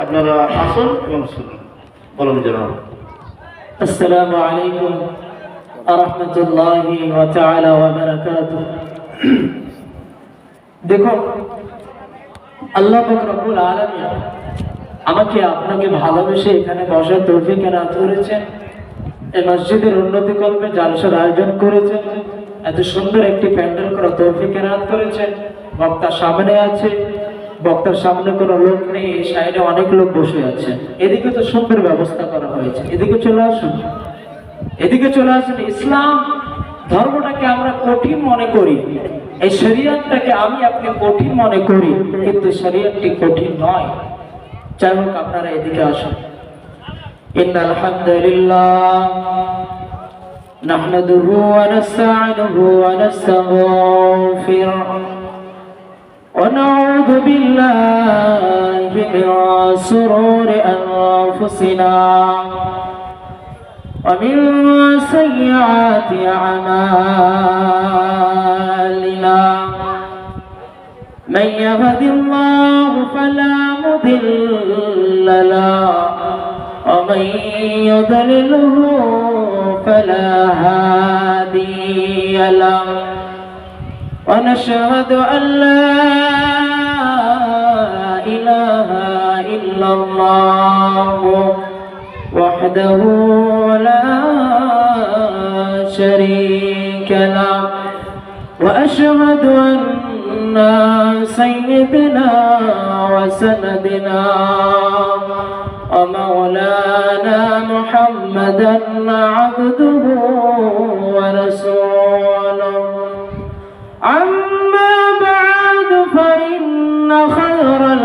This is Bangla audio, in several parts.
আপনারা আসুন এবং শুনুন। বলুন জনাব আসসালামু আলাইকুম আরহামতুল্লাহি ওয়া তাআলা ওয়া বারাকাতুহু। দেখো, আল্লাহ পাক রব্বুল আমাকে আপনাকে ভালোবেসে এখানে বসার তৌফিক এনাত করেছেন। এই মসজিদের উন্নতি কল্পে জালসার আয়োজন করেছেন। এত সুন্দর একটি প্যান্ডেল করা তৌফিক এনাত করেছেন। বক্তা সামনে আছে। বক্তার সামনে কোনো লোক নেই এই সাইডে অনেক লোক বসে আছে এদিকে তো সুন্দর ব্যবস্থা করা হয়েছে এদিকে চলে আসুন এদিকে চলে আসুন ইসলাম ধর্মটাকে আমরা কঠিন মনে করি এই শরীয়তটাকে আমি আপনি কঠিন মনে করি কিন্তু শরীয়তটি কঠিন নয় যাই হোক আপনারা এদিকে আসুন إن الحمد لله نحمده ونستعينه ونستغفره ونعوذ بالله من شرور أنفسنا ومن سيئات أعمالنا. من يهد الله فلا مضل له ومن يضلله فلا هادي له. ونشهد أن لا إله إلا الله وحده لا شريك له. وأشهد أن سيدنا وسندنا ومولانا محمدا عبده ورسوله.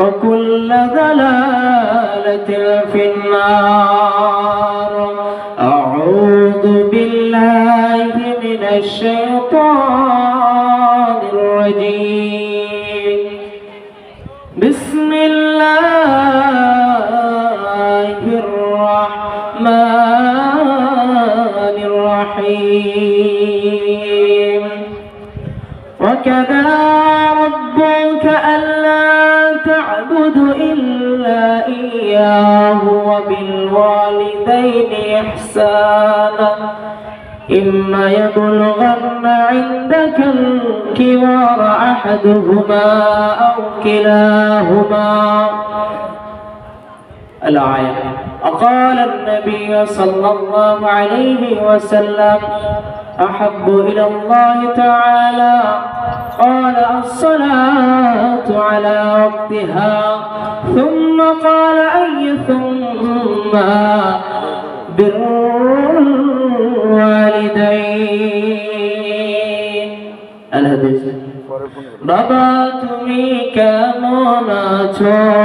وكل ضلالة في النار. أعوذ بالله من الشيطان الرجيم. بسم الله الرحمن الرحيم. وكذا ربك ألا تعبد إلا إياه وبالوالدين إحسانا. إما يبلغن عندك الكبار أحدهما أو كلاهما. الآية وقال النبي صلى الله عليه وسلم أحب إلى الله تعالى قال الصلاة على وقتها ثم قال أي ثم بر الوالدين الحديث বাবা তুমি কেমন আছো ছোট্ট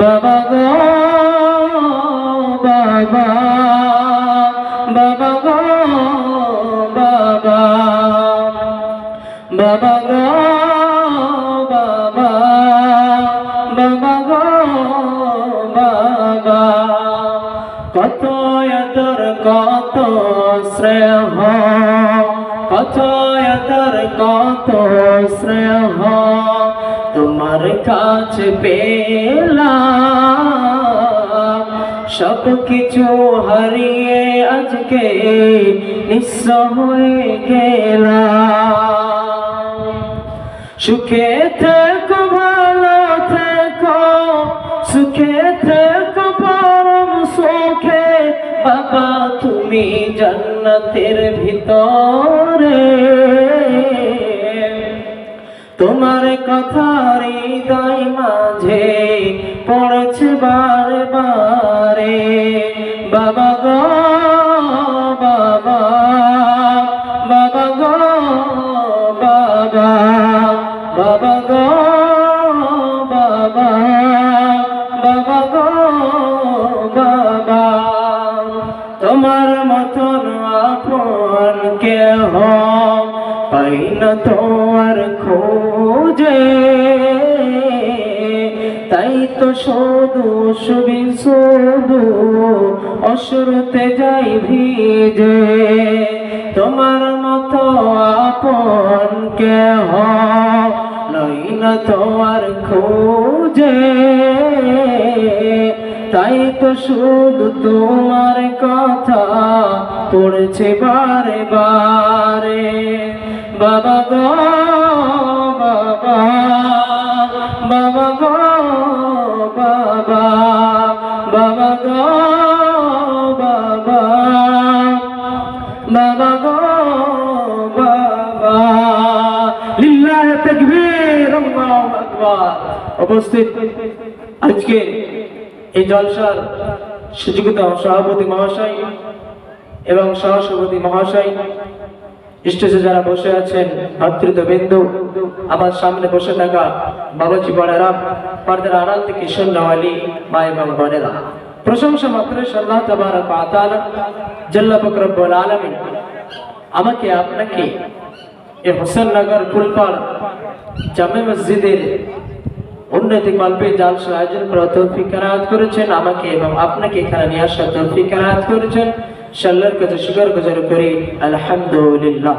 বাবা গো, বাবা বাবা গো, বাবা বাবা গো, বাবা বাবা গো, বাবা। কত আদর, কত শ্রেহ কত আদর, কত শ্রেহ তোমার কাছে পেলাম। সব কিছু হারিয়ে আজকে নিঃস্ব হয়ে গেলাম। সুখে থেকো, ভালো থেকো, সুখে থেকো, পরম সুখে। বাবা, তুমি জান্নাতের ভিতরে। তোমার কথা হৃদয় মাঝে পড়েছে বারে বারে বাবা গো, বাবা বাবা গো, বাবা বাবা গো, বাবা বাবা গো, বাবা। তোমার মতন আপন কেহ পাই তোমার খোঁজে। তাই তো শুধু শুবি শুধু অশ্রুতে যাই ভিজে। তোমার মতো আপন কেহ লই না তোমার খোঁজে। তাই তো শুধু তোমার কথা পড়েছে বারে বারে। বাবা গো, বাবা বাবা গো, বাবা বাবা গো, বাবা বাবা গো, বাবা। লিল্লাহ তাকবীর, আল্লাহু আকবার। উপস্থিত আজকে এই জলসার সুযোগিত সভাপতি মহাশয় এবং সহসভাপতি মহাশয়, স্টেজে যারা বসে আছেন ভাতৃত্ব বিন্দু আমার সামনে বসে থাকা বাবাজি বড়েরা পর্দার আড়াল থেকে সন্ন্যাওয়ালি মা এবং বোনেরা। প্রশংসা মাত্র সাল্লাহ তাবারক পাতাল জাল্লা পাক রব্বুল আমাকে আপনাকে এই হোসেননগর ফুলপাড় জামে মসজিদের উন্নতি কল্পে জালসা আয়োজন করা তৌফিক কারাত করেছেন। আমাকে এবং আপনাকে এখানে নিয়ে আসার তৌফিক কারাত করেছেন। সাল্লার কাছে, শুকর গুজার করি। আলহামদুলিল্লাহ।